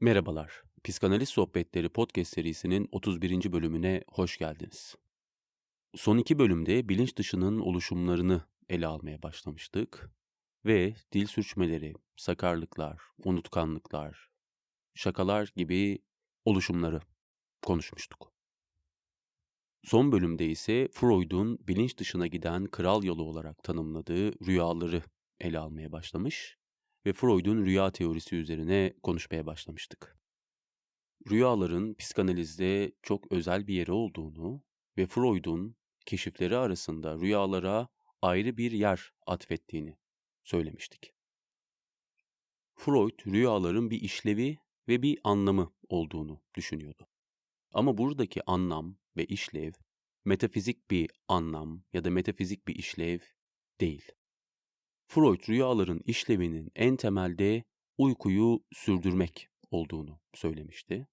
Merhabalar. Psikanaliz Sohbetleri podcast serisinin 31. bölümüne hoş geldiniz. Son iki bölümde bilinç dışının oluşumlarını ele almaya başlamıştık ve dil sürçmeleri, sakarlıklar, unutkanlıklar, şakalar gibi oluşumları konuşmuştuk. Son bölümde ise Freud'un bilinç dışına giden kral yolu olarak tanımladığı rüyaları ele almaya başlamış ve Freud'un rüya teorisi üzerine konuşmaya başlamıştık. Rüyaların psikanalizde çok özel bir yeri olduğunu ve Freud'un keşifleri arasında rüyalara ayrı bir yer atfettiğini söylemiştik. Freud rüyaların bir işlevi ve bir anlamı olduğunu düşünüyordu. Ama buradaki anlam ve işlev metafizik bir anlam ya da metafizik bir işlev değil. Freud rüyaların işlevinin en temelde uykuyu sürdürmek olduğunu söylemişti.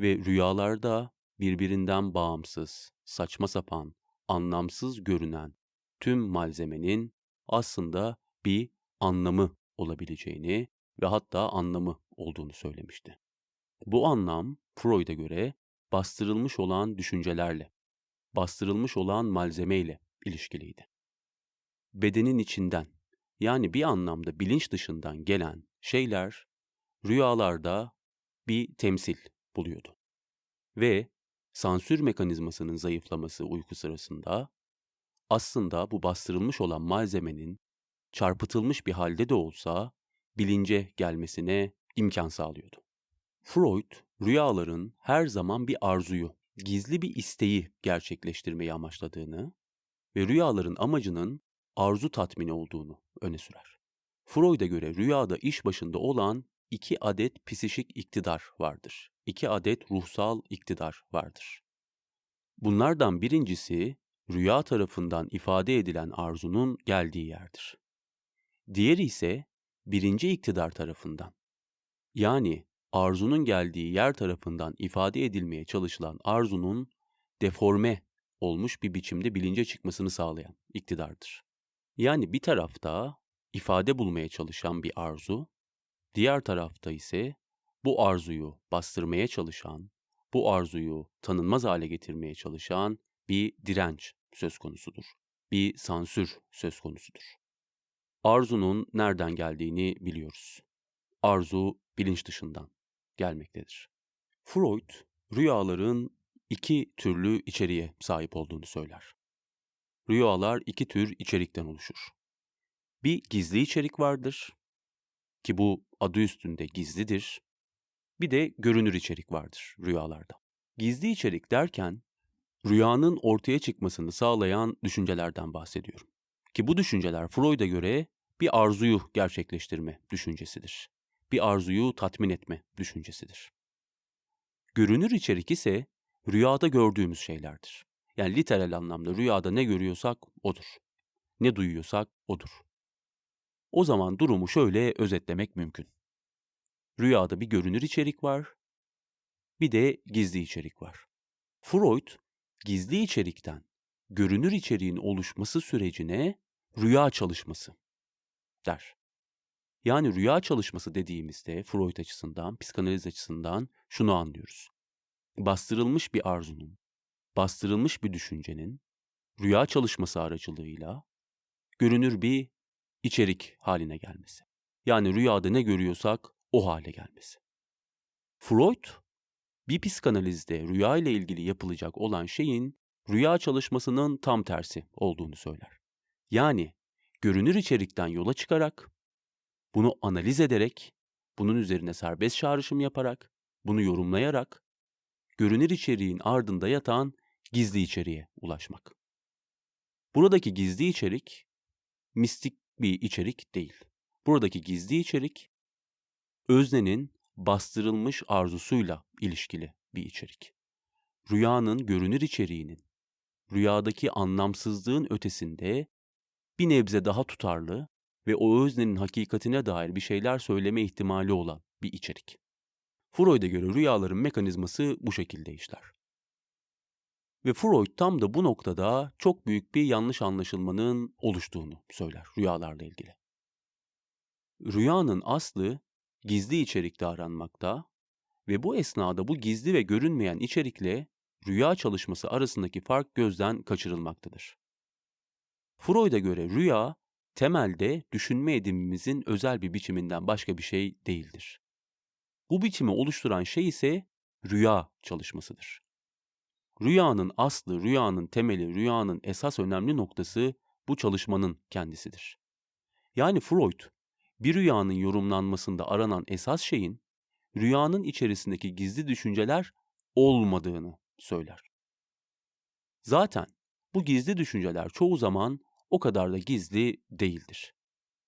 Ve rüyalarda birbirinden bağımsız, saçma sapan, anlamsız görünen tüm malzemenin aslında bir anlamı olabileceğini ve hatta anlamı olduğunu söylemişti. Bu anlam Freud'a göre bastırılmış olan düşüncelerle, bastırılmış olan malzemeyle ilişkiliydi. Bedenin içinden yani bir anlamda bilinç dışından gelen şeyler rüyalarda bir temsil buluyordu. Ve sansür mekanizmasının zayıflaması uyku sırasında aslında bu bastırılmış olan malzemenin çarpıtılmış bir halde de olsa bilince gelmesine imkan sağlıyordu. Freud, rüyaların her zaman bir arzuyu, gizli bir isteği gerçekleştirmeyi amaçladığını ve rüyaların amacının arzu tatmini olduğunu öne sürer. Freud'a göre rüyada iş başında olan iki adet psişik iktidar vardır. İki adet ruhsal iktidar vardır. Bunlardan birincisi rüya tarafından ifade edilen arzunun geldiği yerdir. Diğeri ise birinci iktidar tarafından yani arzunun geldiği yer tarafından ifade edilmeye çalışılan arzunun deforme olmuş bir biçimde bilince çıkmasını sağlayan iktidardır. Yani bir tarafta ifade bulmaya çalışan bir arzu, diğer tarafta ise bu arzuyu bastırmaya çalışan, bu arzuyu tanınmaz hale getirmeye çalışan bir direnç söz konusudur. Bir sansür söz konusudur. Arzunun nereden geldiğini biliyoruz. Arzu bilinç dışından gelmektedir. Freud, rüyaların iki türlü içeriğe sahip olduğunu söyler. Rüyalar iki tür içerikten oluşur. Bir gizli içerik vardır ki bu adı üstünde gizlidir. Bir de görünür içerik vardır rüyalarda. Gizli içerik derken rüyanın ortaya çıkmasını sağlayan düşüncelerden bahsediyorum. Ki bu düşünceler Freud'a göre bir arzuyu gerçekleştirme düşüncesidir. Bir arzuyu tatmin etme düşüncesidir. Görünür içerik ise rüyada gördüğümüz şeylerdir. Yani literal anlamda rüyada ne görüyorsak odur. Ne duyuyorsak odur. O zaman durumu şöyle özetlemek mümkün. Rüyada bir görünür içerik var, bir de gizli içerik var. Freud, gizli içerikten görünür içeriğin oluşması sürecine rüya çalışması der. Yani rüya çalışması dediğimizde Freud açısından, psikanaliz açısından şunu anlıyoruz. Bastırılmış bir arzunun, bastırılmış bir düşüncenin rüya çalışması aracılığıyla görünür bir içerik haline gelmesi. Yani rüyada ne görüyorsak o hale gelmesi. Freud bir psikanalizde rüya ile ilgili yapılacak olan şeyin rüya çalışmasının tam tersi olduğunu söyler. Yani görünür içerikten yola çıkarak, bunu analiz ederek, bunun üzerine serbest çağrışım yaparak, bunu yorumlayarak, görünür içeriğin ardında yatan gizli içeriğe ulaşmak. Buradaki gizli içerik mistik bir içerik değil. Buradaki gizli içerik öznenin bastırılmış arzusuyla ilişkili bir içerik. Rüyanın görünür içeriğinin rüyadaki anlamsızlığın ötesinde bir nebze daha tutarlı ve o öznenin hakikatine dair bir şeyler söyleme ihtimali olan bir içerik. Freud'a göre rüyaların mekanizması bu şekilde işler. Ve Freud tam da bu noktada çok büyük bir yanlış anlaşılmanın oluştuğunu söyler rüyalarla ilgili. Rüyanın aslı gizli içerikte aranmakta ve bu esnada bu gizli ve görünmeyen içerikle rüya çalışması arasındaki fark gözden kaçırılmaktadır. Freud'a göre rüya temelde düşünme edimimizin özel bir biçiminden başka bir şey değildir. Bu biçimi oluşturan şey ise rüya çalışmasıdır. Rüyanın aslı, rüyanın temeli, rüyanın esas önemli noktası bu çalışmanın kendisidir. Yani Freud, bir rüyanın yorumlanmasında aranan esas şeyin rüyanın içerisindeki gizli düşünceler olmadığını söyler. Zaten bu gizli düşünceler çoğu zaman o kadar da gizli değildir.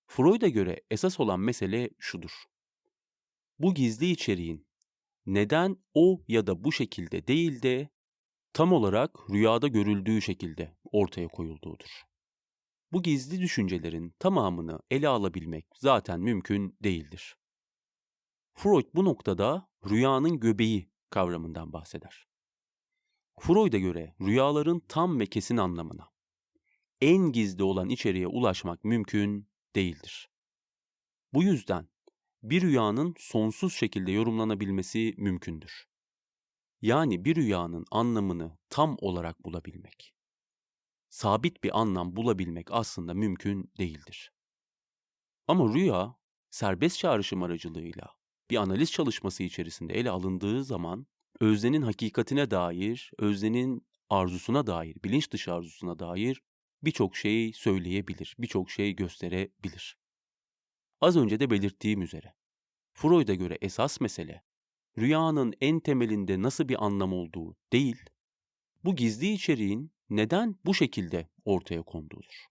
Freud'a göre esas olan mesele şudur. Bu gizli içeriğin neden o ya da bu şekilde değil de tam olarak rüyada görüldüğü şekilde ortaya koyulduğudur. Bu gizli düşüncelerin tamamını ele alabilmek zaten mümkün değildir. Freud bu noktada rüyanın göbeği kavramından bahseder. Freud'a göre rüyaların tam ve kesin anlamına, en gizli olan içeriğe ulaşmak mümkün değildir. Bu yüzden bir rüyanın sonsuz şekilde yorumlanabilmesi mümkündür. Yani bir rüyanın anlamını tam olarak bulabilmek. Sabit bir anlam bulabilmek aslında mümkün değildir. Ama rüya serbest çağrışım aracılığıyla bir analiz çalışması içerisinde ele alındığı zaman öznenin hakikatine dair, öznenin arzusuna dair, bilinç dışı arzusuna dair birçok şey söyleyebilir, birçok şey gösterebilir. Az önce de belirttiğim üzere, Freud'a göre esas mesele, rüyanın en temelinde nasıl bir anlam olduğu değil, bu gizli içeriğin neden bu şekilde ortaya konduğudur.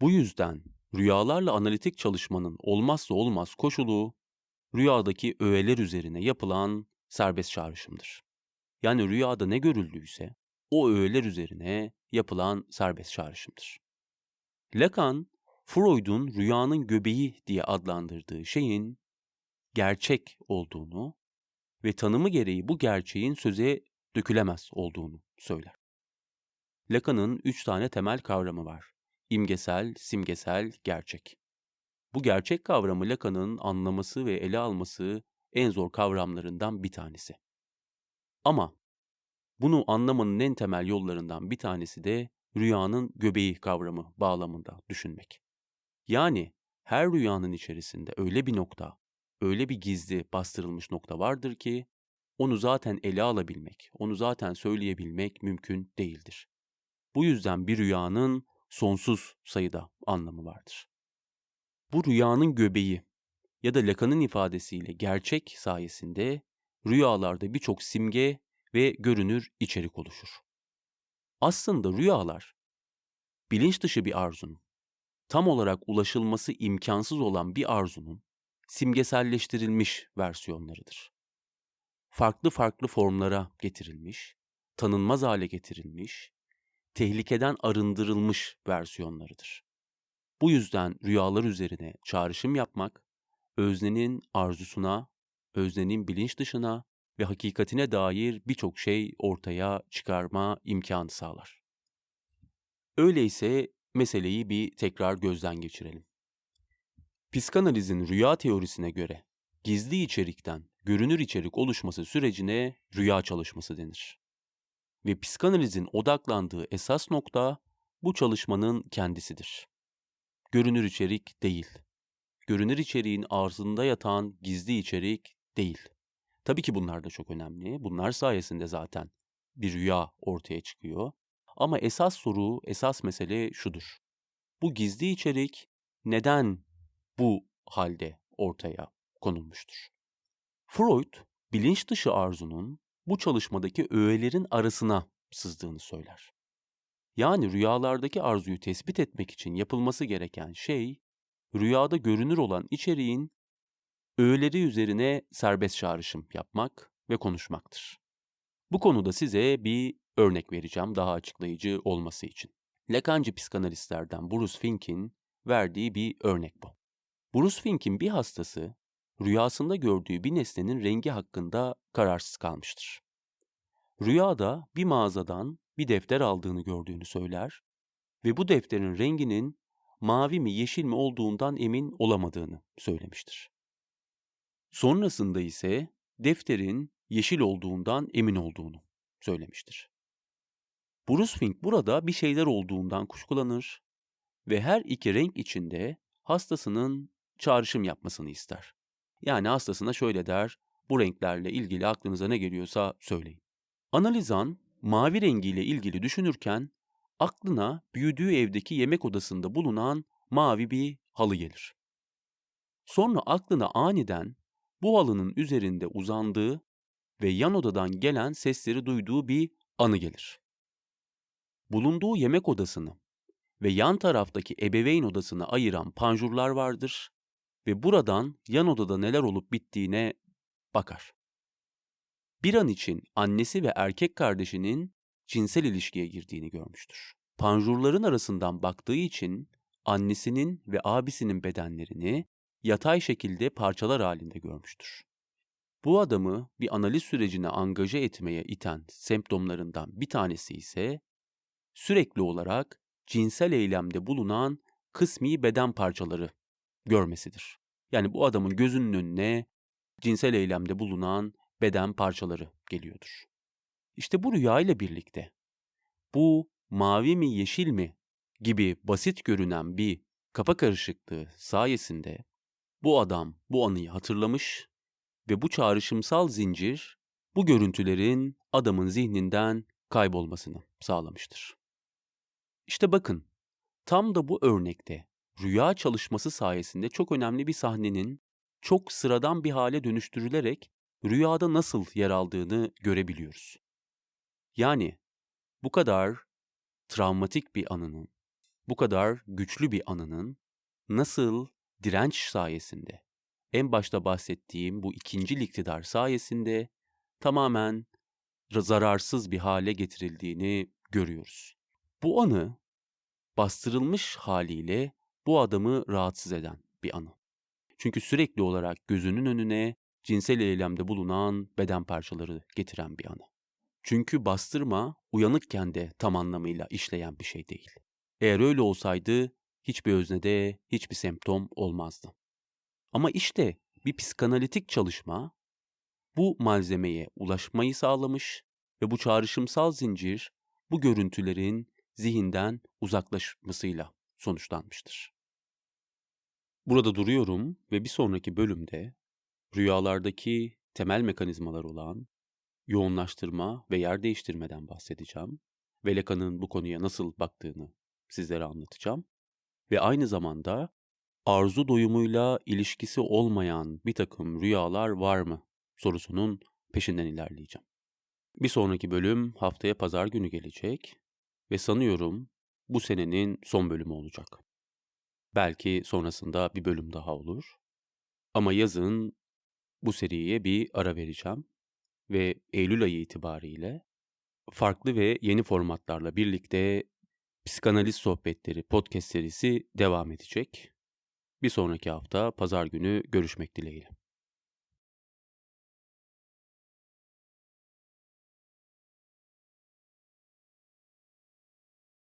Bu yüzden rüyalarla analitik çalışmanın olmazsa olmaz koşulu, rüyadaki öğeler üzerine yapılan serbest çağrışımdır. Yani rüyada ne görüldüyse o öğeler üzerine yapılan serbest çağrışımdır. Lacan, Freud'un rüyanın göbeği diye adlandırdığı şeyin gerçek olduğunu ve tanımı gereği bu gerçeğin söze dökülemez olduğunu söyler. Lacan'ın üç tane temel kavramı var. İmgesel, simgesel, gerçek. Bu gerçek kavramı Lacan'ın anlaması ve ele alması en zor kavramlarından bir tanesi. Ama bunu anlamanın en temel yollarından bir tanesi de rüyanın göbeği kavramı bağlamında düşünmek. Yani her rüyanın içerisinde öyle bir nokta, öyle bir gizli, bastırılmış nokta vardır ki onu zaten ele alabilmek, onu zaten söyleyebilmek mümkün değildir. Bu yüzden bir rüyanın sonsuz sayıda anlamı vardır. Bu rüyanın göbeği ya da Lacan'ın ifadesiyle gerçek sayesinde rüyalarda birçok simge ve görünür içerik oluşur. Aslında rüyalar bilinç dışı bir arzunun, tam olarak ulaşılması imkansız olan bir arzunun simgeselleştirilmiş versiyonlarıdır. Farklı farklı formlara getirilmiş, tanınmaz hale getirilmiş, tehlikeden arındırılmış versiyonlarıdır. Bu yüzden rüyalar üzerine çağrışım yapmak, öznenin arzusuna, öznenin bilinç dışına ve hakikatine dair birçok şey ortaya çıkarma imkanı sağlar. Öyleyse meseleyi bir tekrar gözden geçirelim. Psikanalizin rüya teorisine göre gizli içerikten görünür içerik oluşması sürecine rüya çalışması denir. Ve psikanalizin odaklandığı esas nokta bu çalışmanın kendisidir. Görünür içerik değil. Görünür içeriğin arzında yatan gizli içerik değil. Tabii ki bunlar da çok önemli. Bunlar sayesinde zaten bir rüya ortaya çıkıyor. Ama esas soru, esas mesele şudur. Bu gizli içerik neden bu halde ortaya konulmuştur? Freud, bilinç dışı arzunun bu çalışmadaki öğelerin arasına sızdığını söyler. Yani rüyalardaki arzuyu tespit etmek için yapılması gereken şey, rüyada görünür olan içeriğin öğeleri üzerine serbest çağrışım yapmak ve konuşmaktır. Bu konuda size bir örnek vereceğim daha açıklayıcı olması için. Lacancı psikanalistlerden Bruce Fink'in verdiği bir örnek bu. Bruce Fink'in bir hastası rüyasında gördüğü bir nesnenin rengi hakkında kararsız kalmıştır. Rüyada bir mağazadan bir defter aldığını gördüğünü söyler ve bu defterin renginin mavi mi yeşil mi olduğundan emin olamadığını söylemiştir. Sonrasında ise defterin yeşil olduğundan emin olduğunu söylemiştir. Bruce Fink burada bir şeyler olduğundan kuşkulanır ve her iki renk içinde hastasının çağrışım yapmasını ister. Yani hastasına şöyle der, bu renklerle ilgili aklınıza ne geliyorsa söyleyin. Analizan mavi rengiyle ilgili düşünürken aklına büyüdüğü evdeki yemek odasında bulunan mavi bir halı gelir. Sonra aklına aniden bu halının üzerinde uzandığı ve yan odadan gelen sesleri duyduğu bir anı gelir. Bulunduğu yemek odasını ve yan taraftaki ebeveyn odasını ayıran panjurlar vardır ve buradan yan odada neler olup bittiğine bakar. Bir an için annesi ve erkek kardeşinin cinsel ilişkiye girdiğini görmüştür. Panjurların arasından baktığı için annesinin ve abisinin bedenlerini yatay şekilde parçalar halinde görmüştür. Bu adamı bir analiz sürecine angaje etmeye iten semptomlarından bir tanesi ise sürekli olarak cinsel eylemde bulunan kısmi beden parçaları görmesidir. Yani bu adamın gözünün önüne cinsel eylemde bulunan beden parçaları geliyordur. İşte bu rüya ile birlikte bu mavi mi yeşil mi gibi basit görünen bir kafa karışıklığı sayesinde bu adam bu anıyı hatırlamış ve bu çağrışımsal zincir bu görüntülerin adamın zihninden kaybolmasını sağlamıştır. İşte bakın, tam da bu örnekte rüya çalışması sayesinde çok önemli bir sahnenin çok sıradan bir hale dönüştürülerek rüyada nasıl yer aldığını görebiliyoruz. Yani bu kadar travmatik bir anının, bu kadar güçlü bir anının nasıl direnç sayesinde, en başta bahsettiğim bu ikinci iktidar sayesinde tamamen zararsız bir hale getirildiğini görüyoruz. Bu anı bastırılmış haliyle bu adamı rahatsız eden bir anı. Çünkü sürekli olarak gözünün önüne cinsel eylemde bulunan beden parçaları getiren bir anı. Çünkü bastırma uyanıkken de tam anlamıyla işleyen bir şey değil. Eğer öyle olsaydı hiçbir öznede hiçbir semptom olmazdı. Ama işte bir psikanalitik çalışma bu malzemeye ulaşmayı sağlamış ve bu çağrışımsal zincir bu görüntülerin zihinden uzaklaşmasıyla sonuçlanmıştır. Burada duruyorum ve bir sonraki bölümde rüyalardaki temel mekanizmalar olan yoğunlaştırma ve yer değiştirmeden bahsedeceğim ve Lacan'ın bu konuya nasıl baktığını sizlere anlatacağım ve aynı zamanda arzu doyumuyla ilişkisi olmayan bir takım rüyalar var mı sorusunun peşinden ilerleyeceğim. Bir sonraki bölüm haftaya pazar günü gelecek ve sanıyorum bu senenin son bölümü olacak. Belki sonrasında bir bölüm daha olur. Ama yazın bu seriye bir ara vereceğim ve Eylül ayı itibariyle farklı ve yeni formatlarla birlikte Psikanaliz Sohbetleri podcast serisi devam edecek. Bir sonraki hafta pazar günü görüşmek dileğiyle.